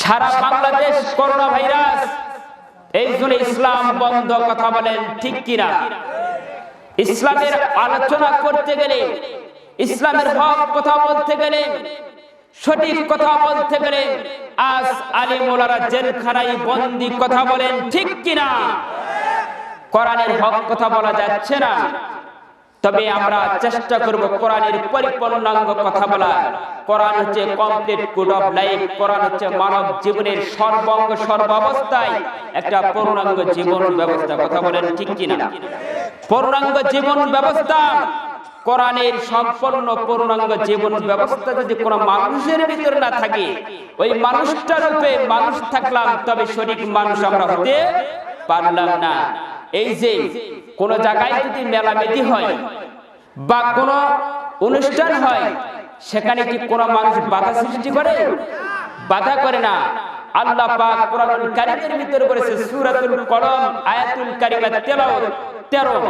সারা Bangladesh corona virus এই জন্য ইসলাম বন্ধ কথা বলেন, ঠিক কিনা? ইসলামের আলোচনা করতে গেলে, ইসলামের হক কথা বলতে গেলে, সঠিক কথা বলতে গেলে আজ আলী মোলারা জেলখানায় বন্দি কথা বলেন, ঠিক কিনা? কোরআনের হক কথা বলা যাচ্ছে না। তবে আমরা চেষ্টা করব কোরআনের পরিপূর্ণাঙ্গ কথা বলা কোরআন হচ্ছে কমপ্লিট কোড অফ লাইফ কোরআন হচ্ছে মানব জীবনের সর্বাঙ্গ সর্বাবস্থায় একটা পূর্ণাঙ্গ জীবন ব্যবস্থা। কথা বলেন ঠিক কিনা? পূর্ণাঙ্গ জীবন ব্যবস্থা, কোরআনের সম্পূর্ণ পূর্ণাঙ্গ জীবন ব্যবস্থা যদি কোনো মানুষের ভিতরে না থাকে, ওই মানুষটার রূপে মানুষ থাকলাম, তবে শরীর মানুষ আমরা হতে পারলাম না। এই যে কোন জায়গায় যদি মেলামেতি হয় বা কোন অনুষ্ঠান হয় সেখানে কি কোন মানুষ বাধা সৃষ্টি করে? বাধা করে না। আল্লাহ পাক কোরআনুল কারীমের ভিতরে করেছে সূরাতুল কলম আয়াতুল কারীমা তেলাওয়াত। 13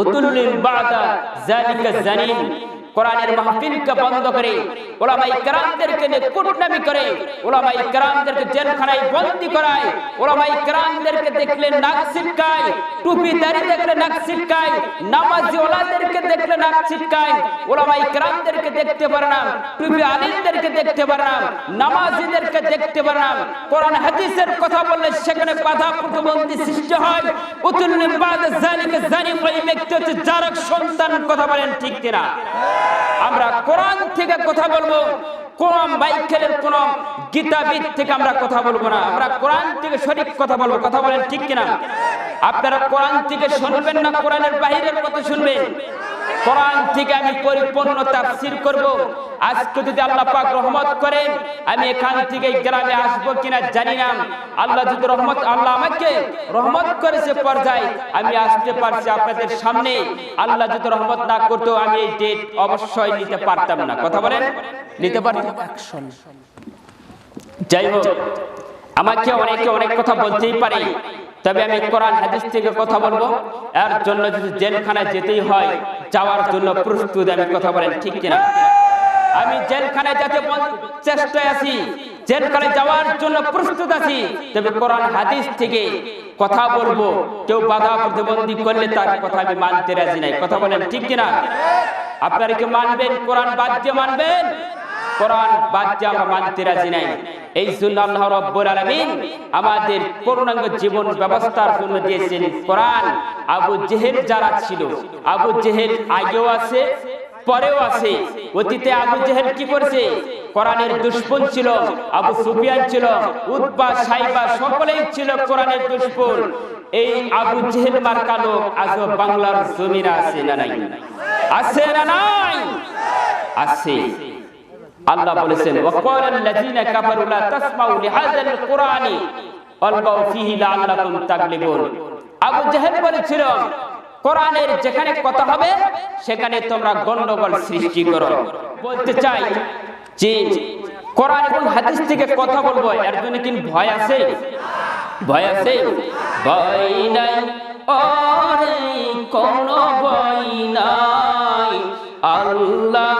উতুলুল বাদা যালিকা জানিন। কোরআনের মাহফিলকে বন্ধ করে, ওলামাই কেরামদেরকে নিয়ে কুটনামি করে, ওলামাই কেরামদেরকে জেলখানায় বন্দি করায়, ওলামাই কেরামদেরকে দেখলে নাক ছিটকায়, টুপি দাড়ি দেখলে নাক ছিটকায়, নামাজি ওলাদেরকে দেখলে নাক ছিটকায়, ওলামাই কেরামদেরকে দেখতে পারে না, টুপি আলিমদেরকে দেখতে পারে না, নামাজিদেরকে দেখতে পারে না। কোরআন হাদিসের কথা বললে সেখানে বাধা প্রতিবন্ধী সৃষ্টি হয়। উতুল্লিন বাদা জালিকা জানিন ওই ব্যক্তি হচ্ছে জারক সন্তান কথা বলেন ঠিক কিনা? আমরা কোরআন থেকে কথা বলব, কোরআন বাইকেলের কোন গীতাবিদ থেকে আমরা কথা বলব না। আমরা কোরআন থেকে সঠিক কথা বলব, কথা বলেন ঠিক কিনা? আপনারা কোরআন থেকে শুনবেন না, কোরআনের বাহিরের কথা শুনবেন? কোরআন থেকে আমি পরিপূর্ণ তাফসীর করব। আজকে যদি আল্লাহ পাক রহমত করেন, আমি এখান থেকে গ্রামে আসব কিনা জানি না। আল্লাহ যদি রহমত, আল্লাহ আমাকে রহমত করেছে পর্যায়ে, আমি আসতে পারছি আপনাদের সামনে। আল্লাহ যদি রহমত না করতো, আমি এই ডেট অবশ্যই নিতে পারতাম না। কথা বলেন? নিতে পারতাম? যাই হোক, আমাকে অনেকে অনেক কথা বলতেই পারে। তবে আমি কোরআন হাদিস থেকে কথা বলব। এর জন্য যদি জেলখানায় যেতেই হয়, যাওয়ার জন্য প্রস্তুত আমি কথা বলেন, ঠিক কিনা? আমি জেলখানায় যেতে চেষ্টায় আছি। জেলখানায় যাওয়ার জন্য প্রস্তুত আছি। তবে কোরআন হাদিস থেকে কথা বলব। কেউ বাধা প্রতিবন্ধী করলে তার কথা আমি মানতে রাজি নাই। কথা বলেন, ঠিক কিনা? আপনারা কি মানবেন? কোরআন বাদ্য মানবেন? কোরআন বাদ্য আমরা মানতে রাজি নাই। এই জন্য আল্লাহ রব্বুল আলামিন আমাদের পূর্ণাঙ্গ জীবন ব্যবস্থার জন্য দিয়েছেন কোরআন। আবু জেহেল যারা ছিল, আবু জেহেল আগেও আছে, পরেও আছে। অতীতে আবু জেহেল কি করেছে? কোরআনের দুশ্মন ছিল, আবু সুফিয়ান ছিল উৎপা সাইবা সকলেই ছিল কোরআনের দুশ্মন। এই আবু জেহেল মার্কা লোক আজও বাংলার জমিনে আছে না নাই? আছে না নাই? আছে। আল্লাহ বলেছেন কাফারু লা তাসমাউ লিহাযাল কুরআনি ফীহি লাআল্লাকুম তাগলিবুন। আবু জেহেল বলেছিল, কোরআনের যেখানে কথা হবে, সেখানে তোমরা গন্ডগোল সৃষ্টি করো। বলতে চাই যে, কোরআন এবং হাদিস থেকে কথা বলব, এর জন্য কি ভয় আছে? ভয় আছে? ভয় নাই ওরে কোনো ভয় নাই। আল্লাহ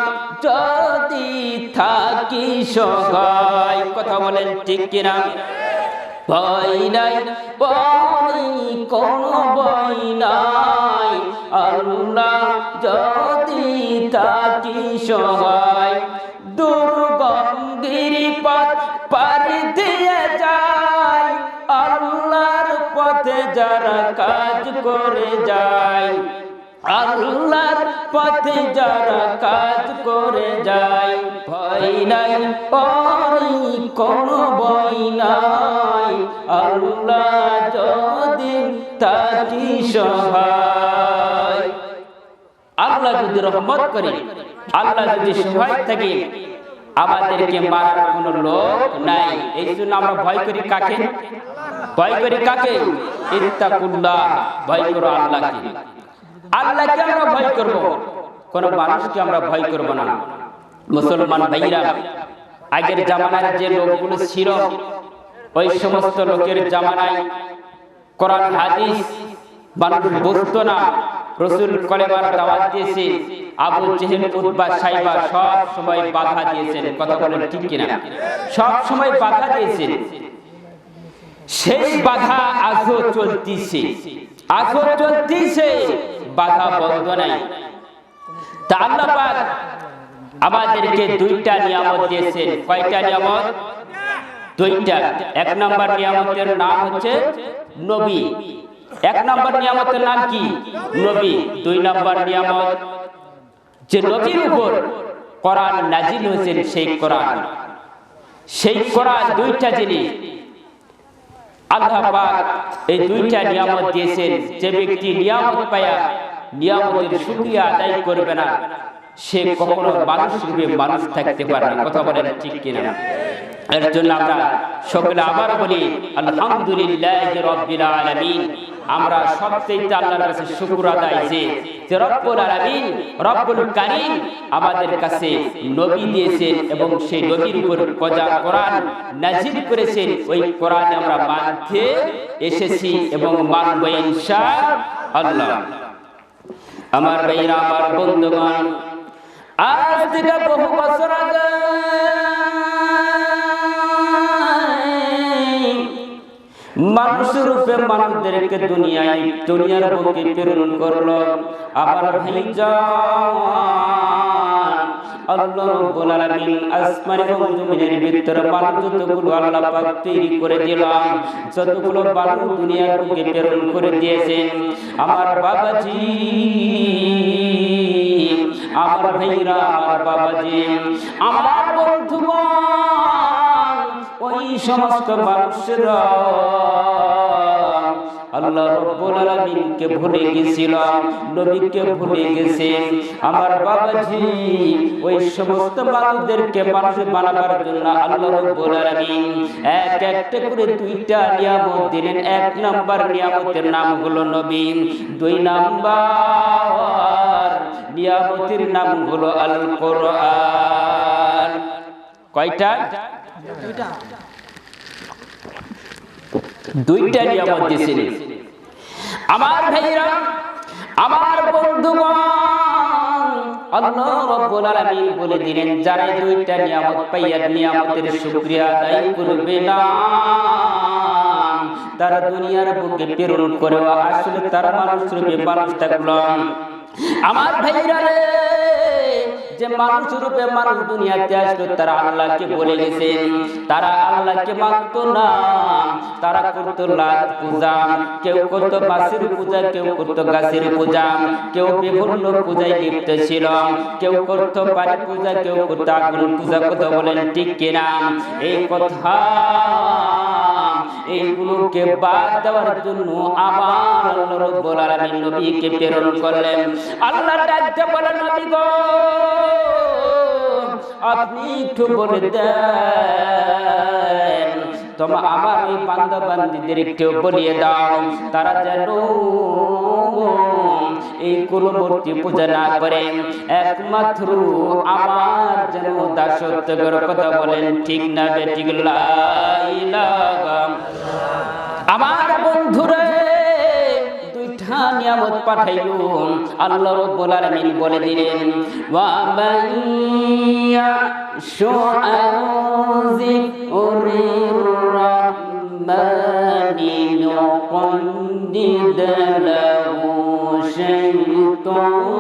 থাকি সহায় কথা বলেন ঠিক কিনা? ভয় নাই নাই। যদি থাকি দুর্গম পারি দিয়ে যায় আল্লাহর পথে যারা কাজ করে যায় আল্লাহর পথে যারা কাজ করে যায়, ভয় নাই ওই কোনো ভয় নাই। আল্লাহ যদি তাকি সহায়, আল্লাহ যদি রহমত করে, আল্লাহ যদি সহায় থাকে, আমাদেরকে মারার কোনো লোক নাই। এই জন্য আমরা ভয় করি কাকে? ভয় করি কাকে? ইত্তাকুল্লাহ, ভয় করো আল্লাহকে। আল্লাহকে আমরা ভয় করব। কোন মানুষকে আমরা ভয় করব না। মুসলমান ভাইরা আগের জামানার যে লোকগুলো ছিল, ওই সমস্ত লোকের জামানায় কোরআন, হাদিস, মানুষ বুঝতো না। রসুল কলেমার দাওয়াত দিয়েছে, আবু জেহেল, উতবা, সাইবা সব সময় বাধা দিয়েছেন। কথা বলেন ঠিক কিনা? সব সময় বাধা দিয়েছেন। সেই বাধা আজও চলতিছে। আজও চলতিছে। বাধা বন্ধ নাই। তা আল্লাহ পাক আমাদেরকে দুইটা নিয়ামত দিয়েছেন। কয়টা নিয়ামত? দুইটা। এক নম্বর নিয়ামতের নাম হচ্ছে নবী। এক নম্বর নিয়ামতের নাম কি? নবী। দুই নম্বর নিয়ামত যে নবীর উপর কোরআন নাজিল হয়েছেন সেই কোরআন। সেই কোরআন দুইটা জিনিস। আল্লাহ পাক এই দুইটা নিয়ামত দিয়েছেন। যে ব্যক্তি নিয়ামত পায়া নিয়ামতের শুকরিয়া আদায় করবে না। সে কখনো মানুষ রূপে মানুষ থাকতে পারে কথা বলেন ঠিক কিনা? এর জন্য আমরা সকলে আবার বলি, আলহামদুলিল্লাহ রব্বিল আলামিন। আমরা সবচেয়ে আল্লাহর কাছে আদায় যে রব্বুল আলামিন, রব্বুল কারীম আমাদের কাছে নবী দিয়েছেন এবং সেই নবীর উপর কজা কোরআন নাজিল করেছেন। ওই কোরআনে আমরা মানতে এসেছি এবং মানব ইনশাআল্লাহ আমার ভাইরা আমার বন্ধুগণ আজ থেকে বহু বছর আগে মানুষ রূপে মানুষদেরকে দুনিয়ায় দুনিয়ার বুকে প্রেরণ করল। আবার ভাই আল্লাহ রাব্বুল আলামিন আসমান এবং জমিনের ভিতরে যতগুলো আল্লাহ পাক তৈরি করে দিলাম যতগুলো মানুষ দুনিয়ার বুকে প্রেরণ করে দিয়েছেন, আমার বাবাজি, আমার ভাইরা, আমার বাবাজি, আমার বন্ধুগণ, ওই সমস্ত মানুষেরা আল্লাহ রব্বুল আলামিনকে ভুলে গেছিলাম, নবীকে ভুলে গেছেন আমার বাবাজি ওই সমস্ত মানুষদেরকে মানুষ বানাবার জন্য আল্লাহ রব্বুল আলামিন এক একটা করে দুইটা নিয়ামত দিলেন। এক নাম্বার নিয়ামতের নাম হলো নবী, দুই নাম্বার নিয়ামতের নাম হলো আল কোরআন কয়টা? দুইটা। নিয়ামত দিয়েছিলেন। আমার ভাইরা আমার বন্ধুগণ, আল্লাহ রাব্বুল আলামিন বলে দিলেন, যারা দুইটা নিয়ামত পাইয়া নিয়ামতের শুকরিয়া আদায় করবে না, তারা দুনিয়ার বুকে প্রেরণ করে আসলে তারা মানুষ রূপে মানুষ থাকল আমার ভাইরা রে যে মানুষ রূপে মানুষ দুনিয়াতে আসলো তারা আল্লাহকে বলে গেছেন তারা আল্লাহকে মানত না। তারা করতো লাত পূজা। কেউ করতো বাসের পূজা, কেউ করতো গাছের পূজা। কেউ বিভিন্ন পূজায় লিপ্ত ছিল। কেউ করতো বাড়ি পূজা, কেউ করতো আগুন পূজা। কথা বলেন ঠিক কিনা? এই কথা এইগুলোকে বাদ দেওয়ার জন্য আবার আল্লাহ রব্বুল আলামিন নবীকে প্রেরণ করলেন। আল্লাহ ডাকতে বলেন নবী গো, আপনি একটু বলে দেন তোমার আমার এই বান্ধব বান্ধবীদের কেউ বলিয়ে দাও। তারা যেন এই কুলমূর্তি পূজা না করে। একমাত্র আমার যেন দাসত্বের কথা বলেন, ঠিক না বেঠিক? আমার বন্ধুরে নিয়ামত পাঠাইল আল্লাহ রব্বুল আলামিন বলে দিলেন ওয়া মাইয়া শুআযিকুরির রাহমানি নুকদ্দিদ লাহু শাইতানা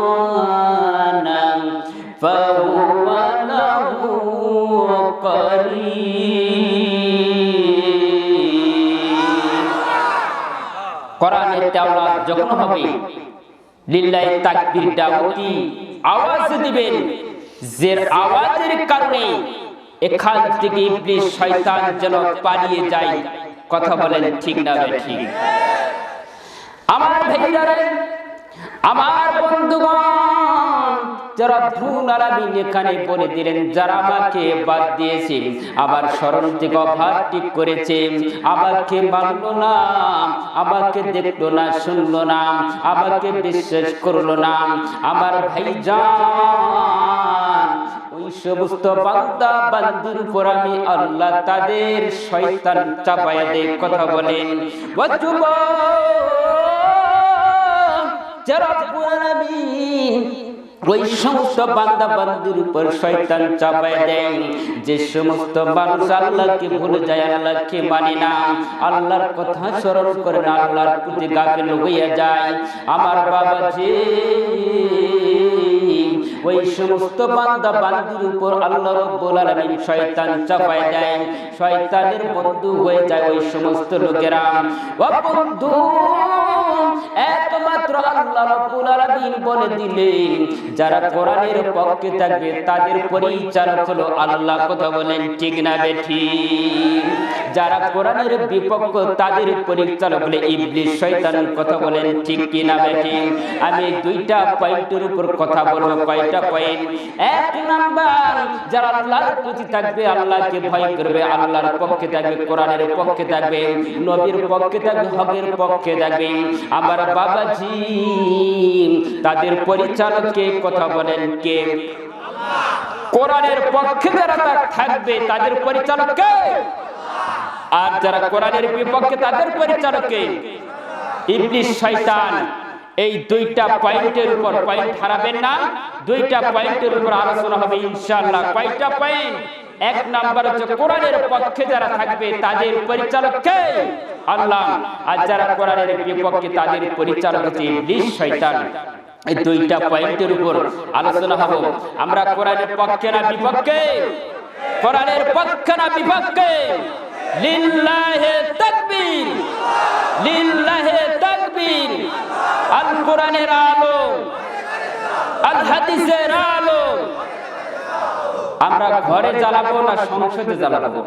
যখন হবে আওয়াজ দিবেন। যে আওয়াজের কারণে এখান থেকে শয়তান যেন পালিয়ে যায়। কথা বলেন ঠিক না ঠিক আমার আমার বন্ধুগণ যারা আলামিন এখানে বলে দিলেন, যারা আমাকে বাদ দিয়েছে আবার স্মরণ থেকে অভাব ঠিক করেছে আমাকে মানলো না, আমাকে দেখল না, শুনলো না, আমাকে বিশ্বাস করল না। আমার ভাই যান ওই সমস্ত উপর আমি আল্লাহ তাদের শয়তান চাপায়া দেয় কথা বলেন। যারা ওই সমস্ত বান্দা বান্দির উপর শয়তান চাপায় দেয়। যে সমস্ত মানুষ আল্লাহকে ভুলে যায়, আল্লাহকে মানে না। আল্লাহর কথা স্মরণ করে না, আল্লাহর প্রতি গাফিল হইয়া যায়। আমার বাবা যে ওই সমস্ত বান্দা বান্দির উপর আল্লাহ রব্বুল আলামিন শয়তান চাপায় দেয়। শয়তানের বন্ধু হয়ে যায় ওই সমস্ত লোকেরা। বন্ধু একমাত্র আল্লাহ পক্ষে থাকবে নবীর পক্ষে থাকবে হকের পক্ষে থাকবে। আমার বাবাজি তাদের পরিচালককে কথা বলেন কে? কোরআনের পক্ষে যারা থাকবে, তাদের পরিচালক কে? আর যারা কোরআনের বিপক্ষে, তাদের পরিচালক কে? ইবলিস, শয়তান। এই দুইটা পয়েন্টের উপর পয়েন্ট হারাবেন না। দুইটা পয়েন্টের উপর আলোচনা হবে ইনশাআল্লাহ। কয়টা পয়েন্ট? এক নাম্বার হচ্ছে কোরআনের পক্ষে যারা থাকবে, তাদের পরিচালক কে? আল্লাহ, আর যারা কোরআনের বিপক্ষে তাদের পরিচালক হচ্ছে ইবলিস শয়তান, এই দুইটা পয়েন্টের উপর আলোচনা হবে। আমরা কোরআনের পক্ষে না বিপক্ষে? কোরআনের পক্ষে না বিপক্ষে? লিল্লাহে তাকবীর লিল্লাহে তাকবীর। আল কোরআনের আলো, আল হাদিসের আলো। আমরা ঘরে জ্বালাবো না সংসদে জ্বালাবো?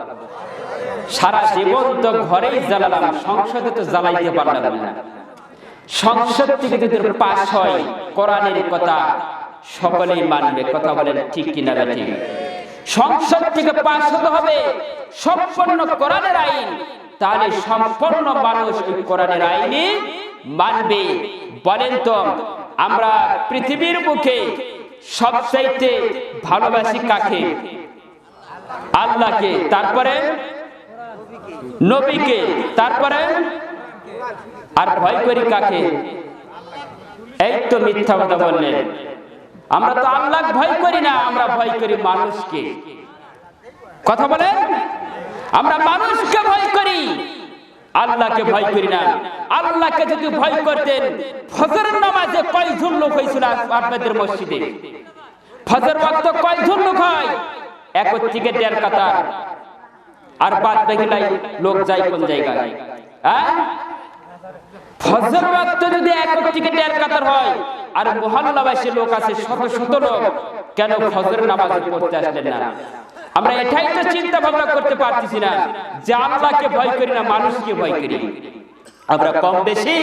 সারা জীবন তো ঘরেই জ্বালালাম, সংসদে তো জ্বালাইতে পারলাম না। সংসদ থেকে যদি পাশ হয়, কোরআনের কথা সকলেই মানবে, কথা বলেন ঠিক কিনা ঠিক। সংসদ থেকে পাশ হতে হবে, সম্পূর্ণ কোরআনের আইন। তাহলে সম্পূর্ণ মানুষ কোরআনের আইনে মানবে। বলেন তো, আমরা পৃথিবীর মুখে সবচাইতে ভালোবাসি কাকে? আল্লাহকে। তারপরে নবীকে, তারপরে আর ভয় করি কাকে? এই তো মিথ্যা কথা বললেন। আমরা তো আল্লাহ ভয় করি না, আমরা ভয় করি মানুষকে। কথা বলেন? আমরা মানুষকে ভয় করি, আল্লাহকে ভয় করি না। আল্লাহকে যদি ভয় করতেন, ফজরের নামাজে কয়জন লোক হয়েছিল আপনাদের মসজিদে? ফজর ওয়াক্ত কয়জন লোক হয়? এক থেকে দেড় কাতার। আর বাদ বাকিলাই লোক যায় কোন জায়গায়? হ্যাঁ? যদি এক কাতার হয়, আর লোক আছে শত শত লোক, কেন ফজর নামাজ পড়তে আসলেন না? আমরা এটাই তো চিন্তা ভাবনা করতে পারতেছি না যে আল্লাহকে ভয় করি না, মানুষকে ভয় করি। আমরা কম বেশি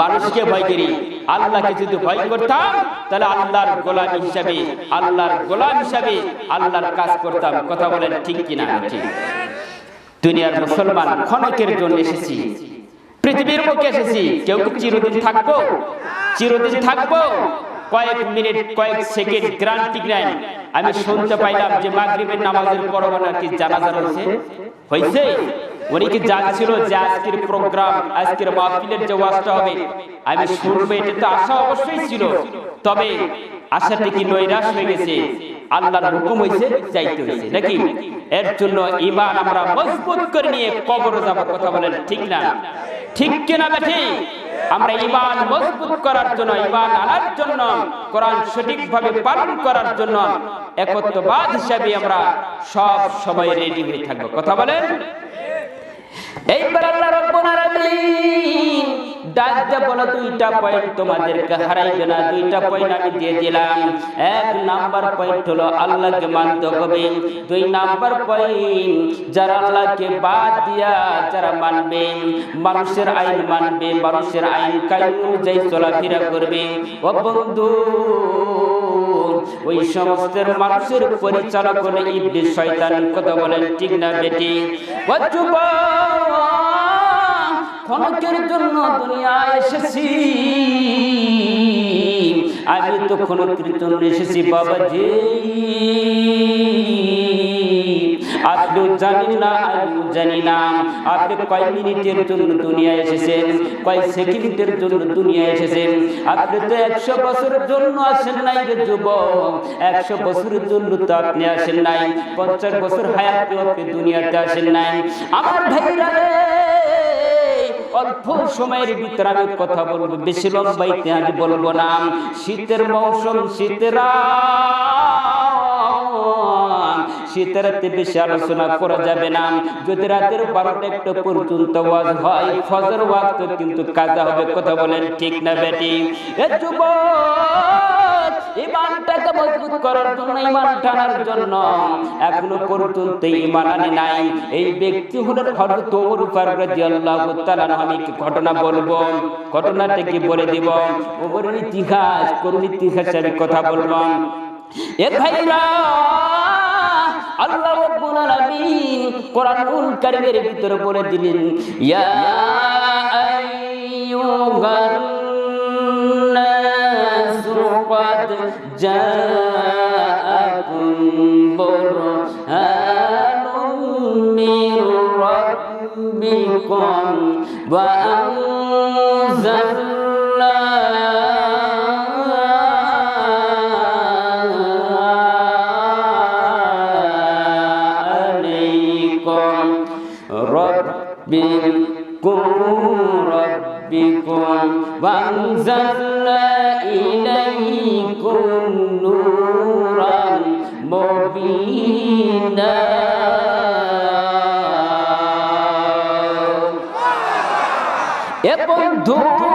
মানুষকে ভয় করি। আল্লাহকে যদি ভয় করতাম, তাহলে আল্লাহর গোলাম হিসাবে, আল্লাহর গোলাম হিসাবে আল্লাহর কাজ করতাম। কথা বলেন ঠিক কিনা? ঠিক। দুনিয়ার মুসলমান ক্ষণিকের জন্য এসেছি। পৃথিবীর মুখে এসেছি। কেউ চিরদিন থাকব? চিরদিন থাকব? কয়েক মিনিট, কয়েক সেকেন্ড গ্রান্টি নেন আমি শুনতে পাইলাম যে মাগরিবের নামাজের পর নাকি জানাজা রয়েছে। হয়েছে উনি কি জানছিল যে আজকের প্রোগ্রাম, আজকের মাহফিলের যে ওয়াজটা হবে? আমি শুনব, এটা তো আশা অবশ্যই ছিল। তবে আশাটি কি নৈরাশ হয়ে গেছে? আল্লাহর হুকুম হয়েছে যাইতে হয়েছে নাকি? এর জন্য ইমান আমরা মজবুত করে নিয়ে কবর যাব, কথা বলেন ঠিক না? ঠিক কিনা বেঠি আমরা ইমান মজবুত করার জন্য ইমান আনার জন্য, কোরআন সঠিকভাবে পালন করার জন্য একত্ববাদ হিসাবে আমরা সব সময় রেডি হয়ে থাকব। কথা বলেন? এইবার আল্লাহ রব্বুল আলামিন দিয়ে বলো দুইটা পয়েন্ট তোমাদেরকে হারাইবে না, দুইটা পয়েন্ট আমি দিয়ে দিলাম। এক নাম্বার পয়েন্ট হলো আল্লাহকে মানতে হবে। দুই নাম্বার পয়েন্ট যারা আল্লাহকে বাদ দিয়া যারা মানবে, মানুষের আইন মানবে, মানুষের আইন কায়ুন অনুযায়ী চলাফেরা করবে। ও বন্ধু, ওই সমস্ত মানুষের পরিচালক হলো ইবলিস, শয়তান, কথা বলেন ঠিক না বেটি ও যুবক ক্ষণকের জন্য দুনিয়ায় এসেছি। আমি তো ক্ষণকের জন্য এসেছি, বাবাজি। আপনি জানেন না, আমিও জানি না। আপনি কয় মিনিটের জন্য দুনিয়ায় এসেছেন? কয় সেকেন্ডের জন্য দুনিয়ায় এসেছেন? আপনি তো একশো বছরের জন্য আসেন নাই রে যুবক। একশো বছরের জন্য তো আপনি আসেন নাই। পঞ্চাশ বছর হায়াতে আপনি দুনিয়াতে আসেন নাই। আমার ভাইরা রে অল্প সময়ের ভিতরে আমি কথা বলব। বেশি লম্বাইতে আমি বলব না। শীতের মৌসুম, শীতের শীতের রাতে বেশি আলোচনা করা যাবে না। যদি রাতের বারোটা একটা পর্যন্ত ওয়াজ হয়, ফজর ওয়াজ তো কিন্তু কাজা হবে, কথা বলেন ঠিক না বেটি? এ যুবক! ইমানটাকে মজবুত করার জন্য, ইমান টানার জন্য। এখনও পর্যন্ত ইমান আনে নাই। এই ব্যক্তি হলেন হযরত ওমর ফারুক রাদিয়াল্লাহু তাআলা আমি কি ঘটনা বলব। ঘটনাটা কি বলে দিব? ওমরের ইতিহাস করুন ইতিহাস আমি কথা বলব। এ ভাইরা, আল্লাহ রাব্বুল আলামিন কোরআনুল কারীমের ভিতরে বলে দিলেন, ইয়া আইয়ুহান قد جاءكم برهان من ربكم وأنزلنا عليكم ربكم ربكم وأنزلنا كن نورا مبينا يا بندق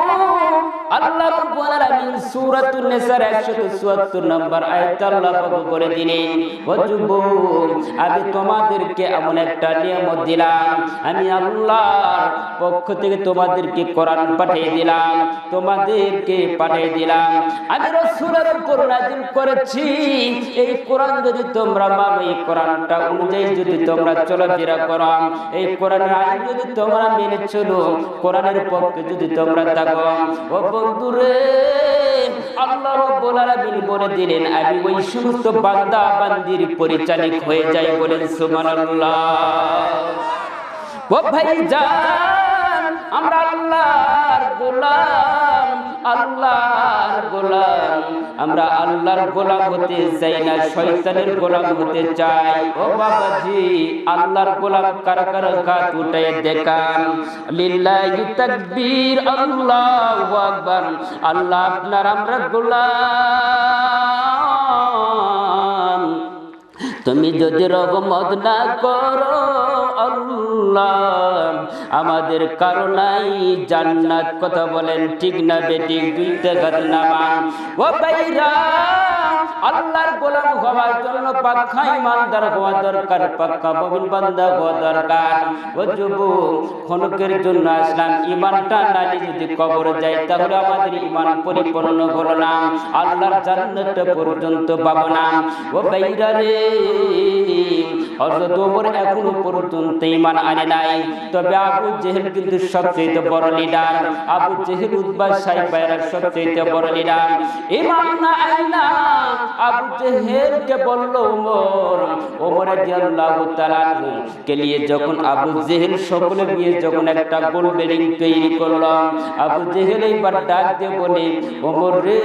নিসার 174 নম্বর আয়াত আল্লাহ পাক বলে দিলেন ও যুবক আমি তোমাদেরকে এমন একটা নিয়ামত দিলাম। আমি আল্লাহর পক্ষ থেকে তোমাদেরকে কোরআন পাঠিয়ে দিলাম, তোমাদেরকে পাঠিয়ে দিলাম। আমি রাসূলের উপর নাযিল করেছি। এই কোরআন যদি তোমরা মানো, এই কোরআনটা অনুযায়ী যদি তোমরা চলাফেরা করো, এই কোরআনের আইন যদি তোমরা মেনে চলো, কোরআনের পক্ষে যদি তোমরা থাকো, ও বন্ধুরে আল্লাহ রাব্বুল আলামিন বলে দিলেন, আমি ওই সমস্ত বান্দা বান্দির পরিচালক হয়ে যাই বলেন সুবহানাল্লাহ। ও ভাই জান আমরা আল্লাহর গোলাম। আল্লাহর গোলাম। আমরা আল্লাহর গোলাম হতে চাই না, শয়তানের গোলাম হতে চাই। ও বাবাজি, আল্লাহর গোলাম কার কার কাত উঠে দেখান? লিল্লাহি তাকবীর, আল্লাহু আকবার। আল্লাহ আপনার আমরা গোলাম। তুমি যদি রহমত না করো, আল্লাহ, আমাদের কারণাই জান্নাত। কথা বলেন ঠিক না বেটি দুইটা ঘটনা ও ভাইরা আল্লাহর গোলাম হওয়ার জন্য পাক্কা ইমানদার হওয়া দরকার, পাক্কা ববিন বান্দা হওয়া দরকার। ও যুবক খনকের জন্য আসলাম। ইমানটা নালি যদি কবর যায় তাহলে আমাদের ইমান পরিপূর্ণ হলো না। আল্লাহর জান্নাত পর্যন্ত পাবো না। ও ভাইরা রে সবচেয়ে বড় লিডার না আবু জেহেল কে বলল, ওমর ওমর রাদিয়াল্লাহু তাআলা কে নিয়ে যখন আবু জেহেল সকলে নিয়ে যখন একটা গোল বিল্ডিং তৈরি করল, আবু জেহেল এইবার ডাক দিয়ে বলে, ওমর রে,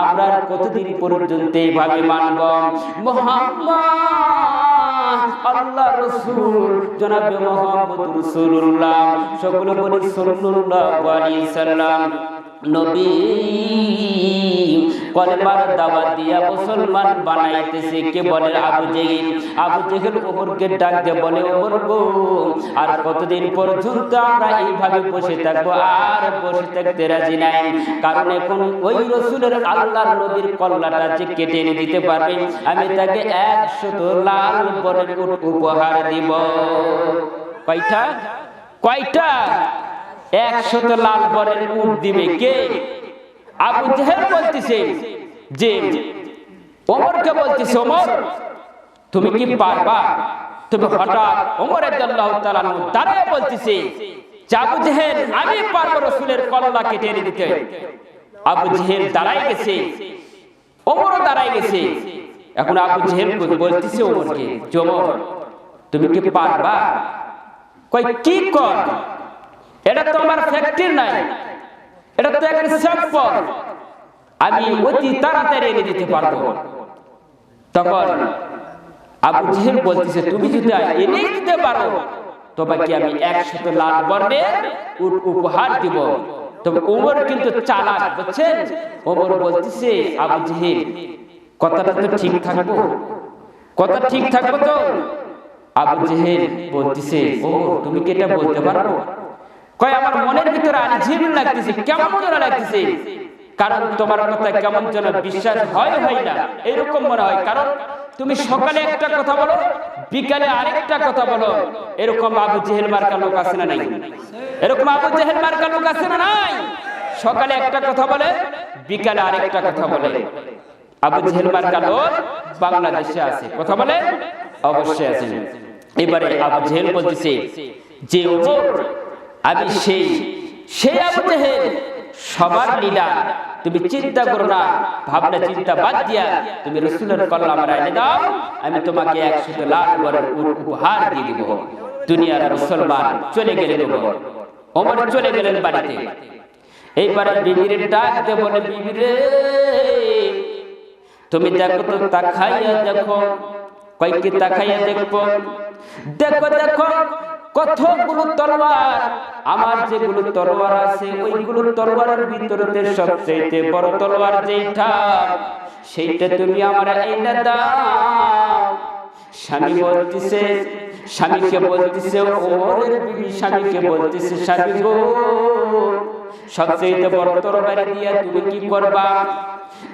আমরা কতদিন পর্যন্ত এইভাবে মানব? মোহাম্মদ আল্লাহ রসুল, জনাবে মোহাম্মদ রসুল্লাহ সকলে বলি, সাল্লাল্লাহু আলাইহি সাল্লাম, নবী কলেমার দাওয়াত দিয়া মুসলমান বানাইতেছে কে বলে আবু জেহিল। আবু জেহিল ওমরকে ডাক দিয়ে বলে ওমর গো আর কতদিন পর্যন্ত আমরা এইভাবে বসে থাকব? আর বসে থাকতে রাজি নাই। কারণ এখন ওই রসুলের আল্লাহর নবীর কল্লাটা যে কেটে এনে দিতে পারবে আমি তাকে একশত লাল বরের উপহার দিব। কয়টা? কয়টা? একশত লাল বরের উট দিবে। কে? আবু জেহেল বলতেছে যে, ওমরকে বলতেছে, ওমর, তুমি কি পারবা? তুমি হঠাৎ ওমর রাদিয়াল্লাহু তাআলা দাঁড়ায় বলতেছে আবু জেহেল, আমি পারব রসুলের কল্লা কেটে দিতে। আবু জেহেল দাঁড়ায় গেছে। ওমরও দাঁড়ায় গেছে। এখন আবু জেহেল বলতেছে ওমরকে জমর তুমি কি পারবা? কই কি কর? এটা তো আমার ফ্যাক্টরি নাই। এটা তো একটা স্যাম্পল আমি অতি তাড়াতাড়ি এনে দিতে পারব। তখন আবু জেহেল বলতেছে, তুমি যদি এনে দিতে পারো, তোমাকে আমি একশত লাখ বর্ণের উপহার দিব। তবে ওমর কিন্তু চালাক, বুঝছেন? ওমর বলতেছে, আবু জেহেল, কথাটা তো ঠিক থাকব? কথা ঠিক থাকব তো? আবু জেহেল বলতেছে ও তুমি কি এটা বলতে পারো? কয়, আমার মনের ভিতরে আনজিম লাগতেছে, কেমন যেন লাগতেছে। কারণ তোমার কথা কেমন যেন বিশ্বাস হয় হয় না, এরকম মনে হয়। কারণ তুমি সকালে একটা কথা বলো, বিকালে আরেকটা কথা বলো, এরকম আবু জেহেল মার্কা লোক আছে না নাই? এরকম আবু জেহেল মার্কা লোক আছে না নাই? সকালে একটা কথা বলে, বিকালে আরেকটা কথা বলে। আবু জেহেল মার্কা লোক বাংলাদেশে আছে। কথা বলে? অবশ্যই আছে। এবারে আবু জেহেল বলতেছে, যে ওমর আমি সেই সেই আবু জেহেল সবার লিডার তুমি চিন্তা করো না ভাবনা চিন্তা বাদ দিয়া তুমি রসুলের কল্লা আমার এনে দাও আমি তোমাকে একশো লাখ বরের উপহার দিয়ে দিব। দুনিয়ার মুসলমান চলে গেলে দেব। ওমর চলে গেলেন বাড়িতে। এইবারে বিবির ডাক দে বলে বিবিরে তুমি দেখো তো তাকাইয়া দেখো। কয়েকটি তাকাইয়া দেখব। দেখো দেখো। কতগুলো তলোয়ার আমার যেগুলো তলোয়ার আছে, ওইগুলো তলোয়ারের ভিতরে সবচেয়ে বড় তলোয়ার যেটা সেইটা তুমি আমার এইটা দাও। স্বামী বলতেছে, স্বামীকে বলতেছে ওমরের বিবি, স্বামীকে বলতেছে, স্বামী গো সবচেয়ে বড় তরবারি দিয়া তুমি কি করবা?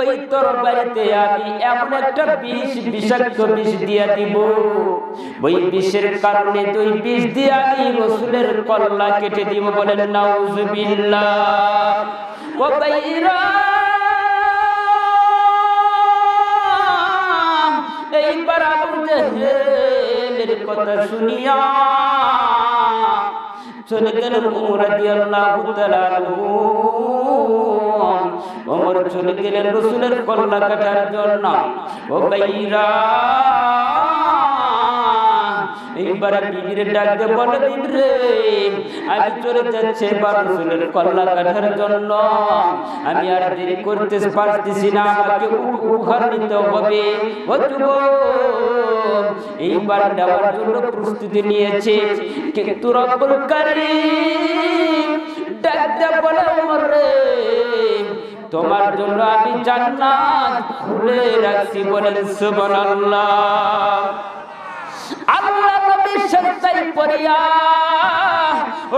ওই তরবারিতে আমি এমন একটা বিষ, বিষাক্ত বিষ দিয়া দিব। ওই বিষের কারণে তুই বিষ দিয়ে আমি রসুলের কল্লা কেটে দিব বলেন, নাউজুবিল্লাহ। ও বাইরা, এইবার আবু জেহেলের কথা শুনিয়া চলে গেলেন উমর রাদিয়াল্লাহু তাআলা ওমর চলে গেলেন রসুলের কল্লা কাটার জন্য। ও বিবিরে আমি জন্য। আমি আর দেরি করতে পারতেছি না, আমাকে উপহার হবে। এইবার দেওয়ার জন্য প্রস্তুতি নিয়েছে। কিন্তু রে, তোমার জন্য আমি জান্নাত খুলে রাখছি বলেন সুবহানাল্লাহ। আল্লাহ নবী সত্যাই পড়িয়া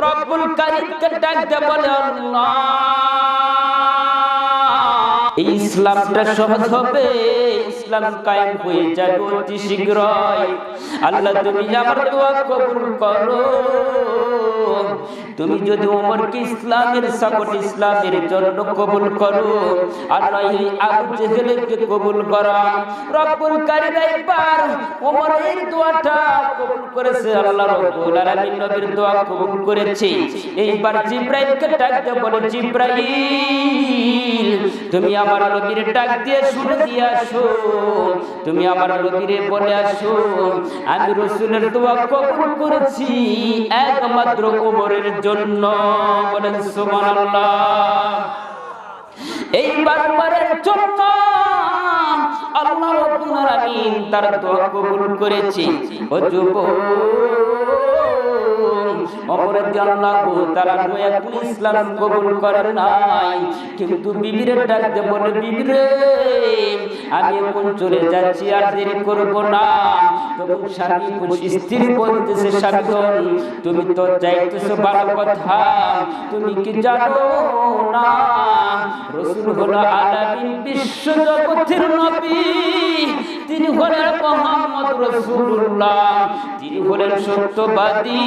রব্বুল কারীমকে ডাকতে বলে আল্লাহ। ইসলামটা সহজ হবে, ইসলাম কায়েম হয়ে যাবে অতি আল্লাহ, তুমি আমার দোয়া কবুল করো। তুমি যদি ওমরকে ইসলামের সাপোর্ট, ইসলামের জন্য কবুল করো। আল্লাহ, এই আবু জেহেলকে কবুল করা। রব্বুল একবার দোয়াটা কবুল করেছে। আল্লাহ রব্বুল আলামিন নবীর দোয়া কবুল করেছে। এইবার জিব্রাইলকে ডাকতে বলে, জিব্রাইল, তুমি আমার নবীর ডাক দিয়ে শুনে দিয়ে আসো। তুমি আমার নবীরে বলে আসো, আমি রসুলের দোয়া কবুল করেছি একমাত্র কোমরের জন্য। বলেন সুবহানাল্লাহ। এইবার বারবারের জন্য আল্লাহ আলামিন তার দোয়া কবুল করেছে। ও তুমি তো চাইতেছো ভালো কথা। তুমি কি জানো না? রসুল হলো আলামিন বিশ্ব জগতের তিনি হলেন মোহাম্মদ রসুল্লাহ তিনি হলেন সত্যবাদী।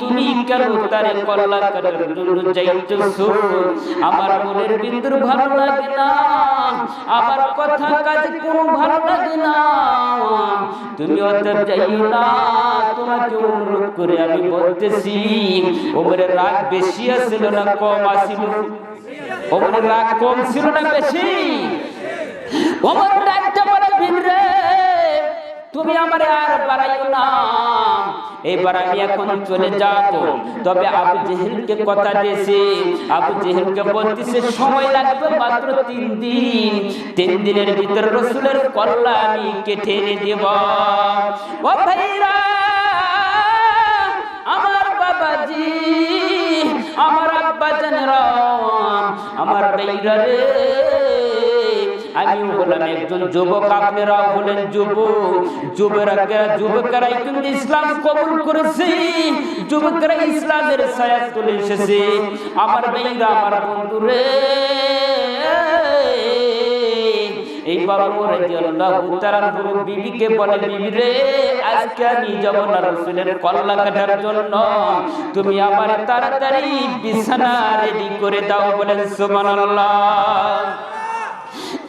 তুমি কেন তারে কল্লা আমার মনের বিন্দুর ভালো লাগে না। আমার কথা কাজে কোনো ভালো লাগে না। তুমি অতএব যাইও না। তোমাকে অনুরোধ করে আমি বলতেছি ওমরের রাগ বেশি আসছিল না, কম আসিল ওমরের রাগ কম ছিল না বেশি? ওমর ডাকতে পারে ভিড়রে তুমি আমার আর বাড়াইও না। এবার আমি এখন চলে যাব। তবে আবু জেহেলকে কথা দিয়েছে। আবু জেহেলকে বলতেছে, সময় লাগবে মাত্র তিন দিন। তিন দিনের ভিতর রসুলের কল্লা আমি কেটে দেব। ও ভাইরা, আমার বাবাজি, আমার আব্বা জানেরা আমার ভাইরা রে। আমিও হলাম একজন যুবক আপনারাও হলেন যুবক। যুবকেরা কিন্তু ইসলাম কবুল করেছে। যুবকেরা ইসলামের ছায়া তুলে এসেছে। আমার মেয়েরা, আমার বন্ধুরে রে আজকে আমি যাব না রাসূলের কল্লা কাটার জন্য। তুমি আমার তাড়াতাড়ি বিছানা রেডি করে দাও বলেন সুবহানাল্লাহ।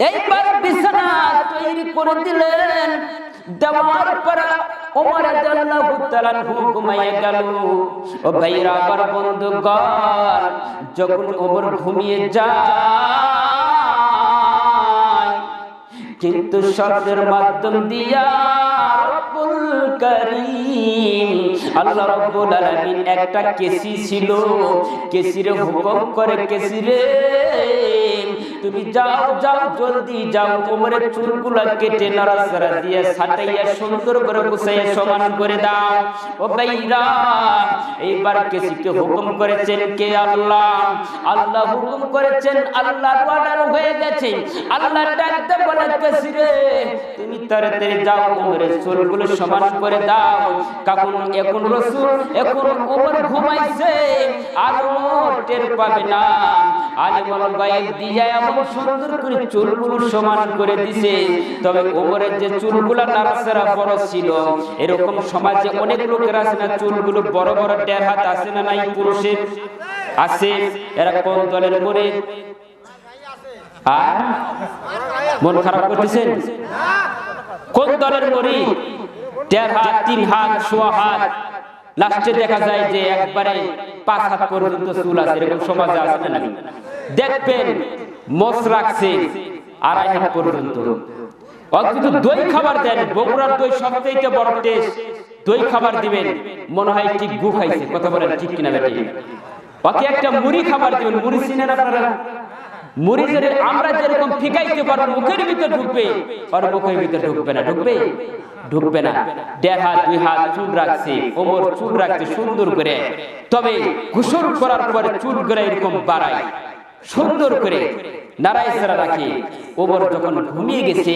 এইবার বিছানা তৈরি করে দিলেন। দেওয়ার পর ওমর রাদিয়াল্লাহু তাআলা ঘুমাইয়ে গেল। ও ভাইরা আবার বন্ধুগণ, যখন ওমর ঘুমিয়ে যায়, কিন্তু শব্দের মাধ্যম দিয়া একটা কেসি ছিল। কেসিরে হুকুম করে কেসিরে, তুমি যাও যাও, জলদি যাও। কোমরের চুলগুলো কেটে নাড়াচাড়া দিয়ে ছাটাইয়া সুন্দর করে গুছাইয়া সমান করে দাও। ও ভাইরা, এইবার কেসিকে হুকুম করেছেন কে আল্লাহ? আল্লাহ হুকুম করেছেন, আল্লাহর হয়ে গেছে। আল্লাহ ডাকতে বলে, কেসিরে, তুমি তাড়াতাড়ি যাও, কোমরের চুলগুলো সমান করে দাও। কাকুন, এখন রসুল, এখন কোমর ঘুমাইছে, আর টের পাবে না। আলিমুল গায়েব দিয়া এমন সুন্দর করে চুলগুলো সমান করে দিছে। তবে ওমরের যে চুলগুলো নাড়াচাড়া বড় ছিল, এরকম সমাজে অনেক লোকের আছে না, চুলগুলো বড় বড় ডের হাত আছে না নাই পুরুষের? আছে। এরা কোন দলের মরে আর মন খারাপ করতেছেন? কোন দলের মরি? দেড় হাত, তিন হাত, সোয়া হাত। লাস্টে দেখা যায় যে একবারে পাঁচ হাত পর্যন্ত চুল আছে, এরকম সমাজে আছে না দেখবেন মোস রাখছে আড়াই হাত পর্যন্ত। অথচ দই খাবার দেন, বগুড়ার দই সবচেয়ে বড় টেস্ট দই খাবার দিবেন, মনে হয় ঠিক গু খাইছে, কথা বলেন ঠিক কিনা বেটি বাকি একটা মুড়ি খাবার দিবেন, মুড়ি চিনেন আপনারা? যদি আমরা যেরকম ফিকাইতে মুখের ভিতর ঢুকবে, আর মুখের ভিতর ঢুকবে না, ঢুকবে? ঢুকবে না। দুই হাত চুল রাখছে ওমর চুল রাখছে সুন্দর করে। তবে গোসল করার পরে চুল করে এরকম বাড়ায় সুন্দর করে নারায় সারা রাখে। ওমর যখন ঘুমিয়ে গেছে,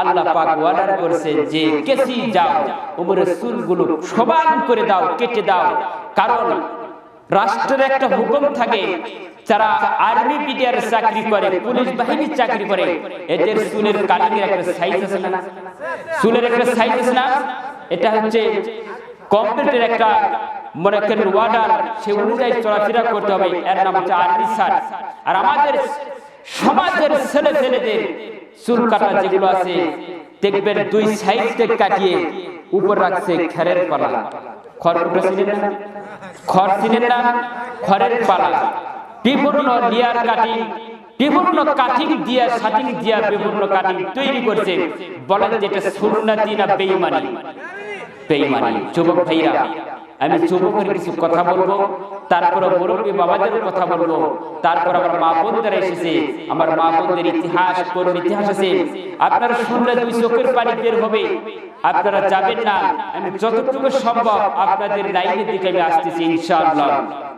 আল্লাহ পাক অর্ডার করেছে যে, কেসি যাও, ওমরের চুলগুলো সমান করে দাও, কেটে দাও। কারণ রাষ্ট্রের একটা হুকুম থাকে যারা আর্মি বিডিআর চাকরি করে, পুলিশ বাহিনীর চাকরি করে, এদের চুলের কালিংয়ের একটা সাইজ আছে না? চুলের একটা সাইজ আছে না? এটা হচ্ছে কম্পিউটার একটা মনে করেন ওয়ার্ডার সে অনুযায়ী চলাফেরা করতে হবে। এর নাম হচ্ছে আর্মি আর আমাদের সমাজের ছেলে ছেলেদের চুল কাটা যেগুলো আছে, দেখবেন দুই সাইড থেকে কাটিয়ে উপর রাখছে খেরের পালা। খড় খড় চিনেন না? খড়ের পালা। বিভিন্ন লেয়ার কাটিং বিভিন্ন কাটিং দিয়া শাটিং দিয়া বিভিন্ন কাটিং তৈরি করছে। বলেন যে এটা সুন্নাতি না বেঈমানি? বেঈমানি। যুবক ভাইরা, আমি যুবকের কিছু কথা বলব, তারপর মুরব্বী বাবাদের কথা বলব, তারপর আমার মা বোনদের এসেছে, আমার মা বোনদের ইতিহাস করুন ইতিহাস আছে। আপনারা শুনলে দুই চোখের পানি বের হবে। আপনারা যাবেন না, আমি যতটুকু সম্ভব আপনাদের লাইনের দিকে আমি আসতেছি, ইনশাআল্লাহ।